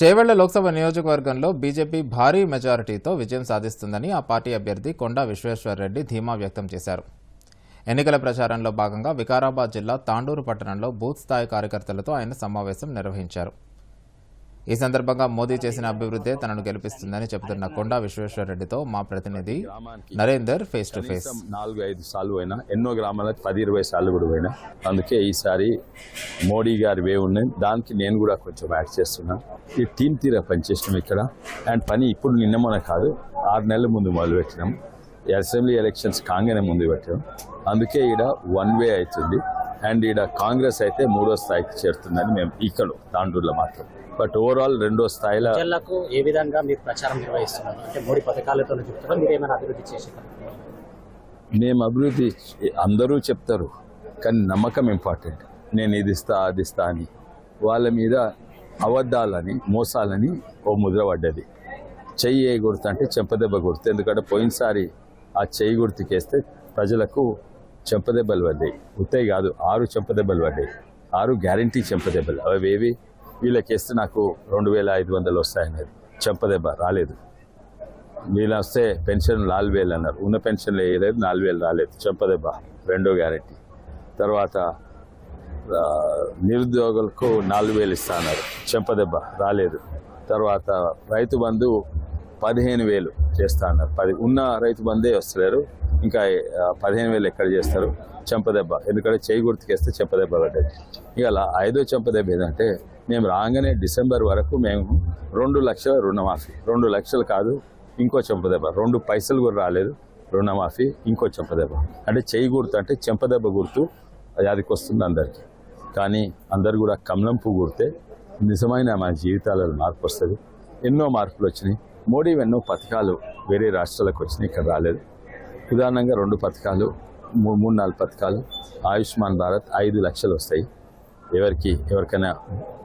చేవెళ్ళ లోక్సభ నియోజకవర్గంలో బీజేపీ భారీ మెజారిటీతో విజయం సాధిస్తుందని ఆ పార్టీ అభ్యర్థి కొండా విశ్వేశ్వర్రెడ్డి ధీమా వ్యక్తం చేశారు. ఎన్నికల ప్రచారంలో భాగంగా వికారాబాద్ జిల్లా తాండూరు పట్టణంలో బూత్ స్థాయి కార్యకర్తలతో ఆయన సమావేశం నిర్వహించారు. ఈ సందర్భంగా మోదీ చేసిన అభివృద్ధే తనను గెలిపిస్తుందని చెబుతున్న కొండా విశ్వేశ్వరరెడ్డితో మా ప్రతినిధి నరేందర్ ఫేస్ టు ఫేస్ నాలుగు ఐదు సార్లు అయినా ఎన్నో గ్రామాలకు పది ఇరవై సార్లు కూడా పోయినా. అందుకే ఈసారి మోడీ గారి వే ఉన్నాయి దానికి నేను కూడా కొంచెం యాడ్ చేస్తున్నా. ఈ టీం తీరా పనిచేసినాం ఇక్కడ. అండ్ పని ఇప్పుడు నిన్న మొన్న కాదు ఆరు నెలల ముందు మొదలుపెట్టినాం. ఈ అసెంబ్లీ ఎలక్షన్స్ కాగానే ముందు పెట్టాం. అందుకే ఈడ వన్ వే అవుతుంది. అండ్ ఈడ కాంగ్రెస్ అయితే మూడో స్థాయికి చేరుతుందని మేము ఇక్కడ తాండూరులో మాత్రం బట్ ఓవరాల్ రెండో స్థాయిలో ప్రజలకు ఏ విధంగా మీరు ప్రచారం నిర్వహిస్తున్నారు? అంటే మోడీ పథకాలతో చెప్తారా? మీరు ఏమైనా అభివృద్ధి చేసారు మేము అభివృద్ధి అందరూ చెప్తారు కానీ నమ్మకం ఇంపార్టెంట్ నేను ఇది ఇస్తా అది ఇస్తా అని. వాళ్ళ మీద అబద్ధాలని మోసాలని ఓ ముద్ర పడ్డది. చెయ్యి ఏ గుర్తు అంటే చెంపదెబ్బ గుర్తు. ఎందుకంటే పోయినసారి ఆ చెయ్యి గుర్తుకేస్తే ప్రజలకు చెంపదెబ్బలు పడ్డాయి. ఉత్తయి కాదు ఆరు చెంపదెబ్బలు పడ్డాయి. ఆరు గ్యారంటీ చెంపదెబ్బలు. అవి ఏవి? వీళ్ళకేస్తే నాకు రెండు వేల ఐదు వందలు వస్తాయన్నది చెంపదెబ్బ రాలేదు. వీళ్ళు వస్తే పెన్షన్ నాలుగు వేలు అన్నారు. ఉన్న పెన్షన్ వేయలేదు నాలుగు వేలు రాలేదు. చెంపదెబ్బ రెండో గ్యారెంటీ తర్వాత నిరుద్యోగులకు నాలుగు వేలు ఇస్తా అన్నారు. చెంపదెబ్బ రాలేదు. తర్వాత రైతు బంధు పదిహేను వేలు చేస్తా అన్నారు. పది ఉన్న రైతు బంధే వస్తలేరు. ఇంకా పదిహేను వేలు ఎక్కడ చేస్తారు? చెంపదెబ్బ ఎందుకంటే చేయి గుర్తుకేస్తే చెంపదెబ్బ పడ్డది. ఇక ఐదో చెంపదెబ్బ ఏంటంటే మేము రాగానే డిసెంబర్ వరకు మేము రెండు లక్షల రుణమాఫీ. రెండు లక్షలు కాదు ఇంకో చెంపదెబ్బ రెండు పైసలు కూడా రాలేదు రుణమాఫీ ఇంకో చెంపదెబ్బ అంటే చేయి గుర్తు అంటే చెంపదెబ్బ గుర్తు యాదికి వస్తుంది అందరికీ. కానీ అందరు కూడా కమలంపు పువ్వు గుర్తే నిజమైన మన జీవితాలలో మార్పు వస్తుంది. ఎన్నో మార్పులు వచ్చినాయి. మోడీ ఎన్నో పథకాలు వేరే రాష్ట్రాలకు వచ్చినాయి ఇక్కడ రాలేదు. ప్రధానంగా రెండు పథకాలు మూడు మూడు నాలుగు పథకాలు. ఆయుష్మాన్ భారత్ ఐదు లక్షలు వస్తాయి. ఎవరికి ఎవరికైనా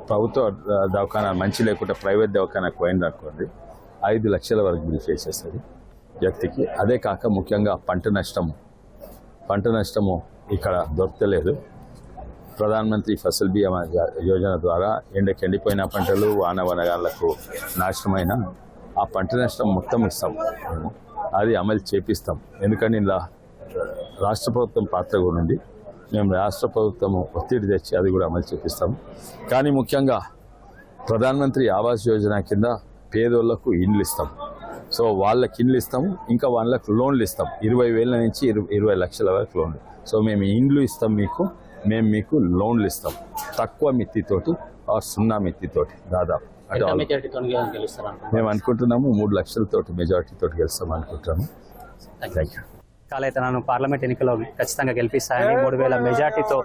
ప్రభుత్వ దవాఖానా మంచి లేకుండా ప్రైవేట్ దవాఖానాకు పోయింది అనుకోండి ఐదు లక్షల వరకు బిల్ చేసేస్తుంది వ్యక్తికి. అదే కాక ముఖ్యంగా పంట నష్టము పంట నష్టము ఇక్కడ దొరకలేదు. ప్రధానమంత్రి ఫసల్ బీమా యోజన ద్వారా ఎండకి ఎండిపోయిన పంటలు వాన వనగాళ్ళకు నాశనమైన ఆ పంట నష్టం మొత్తం ఇస్తాం మేము. అది అమలు చేపిస్తాం. ఎందుకంటే ఇలా రాష్ట్ర ప్రభుత్వం పాత్ర కూడా ఉంది. మేము రాష్ట్ర ప్రభుత్వం ఒత్తిడి తెచ్చి అది కూడా అమలు చేపిస్తాం. కానీ ముఖ్యంగా ప్రధానమంత్రి ఆవాస్ యోజన కింద పేదోళ్ళకు ఇండ్లు ఇస్తాం. సో వాళ్ళకి ఇండ్లు ఇస్తాము ఇంకా వాళ్ళకి లోన్లు ఇస్తాం. ఇరవై వేల నుంచి ఇరవై లక్షల వరకు లోన్లు. సో మేము ఇండ్లు ఇస్తాం మీకు. మేము మీకు లోన్లు ఇస్తాం. తక్కువ మిత్తితోటి ఆ సున్నా మిత్తితోటి దాదాపు. మెజారిటీతో మేము అనుకుంటున్నాము మూడు లక్షలతోటి మెజారిటీతోటి గెలుస్తాం అనుకుంటున్నాము. థ్యాంక్ యూ కాలైతే నన్ను పార్లమెంట్ ఎన్నికల్లో ఖచ్చితంగా గెలిపిస్తాయని మూడు వేల మెజార్టీతో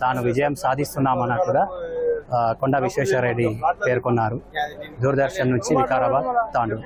తాను విజయం సాధిస్తున్నామన్నట్లుగా ఆ, కొండా విశ్వేశ్వరరెడ్డి పేర్కొన్నారు. దూరదర్శన్ నుంచి వికారాబాద్ తాండూరు.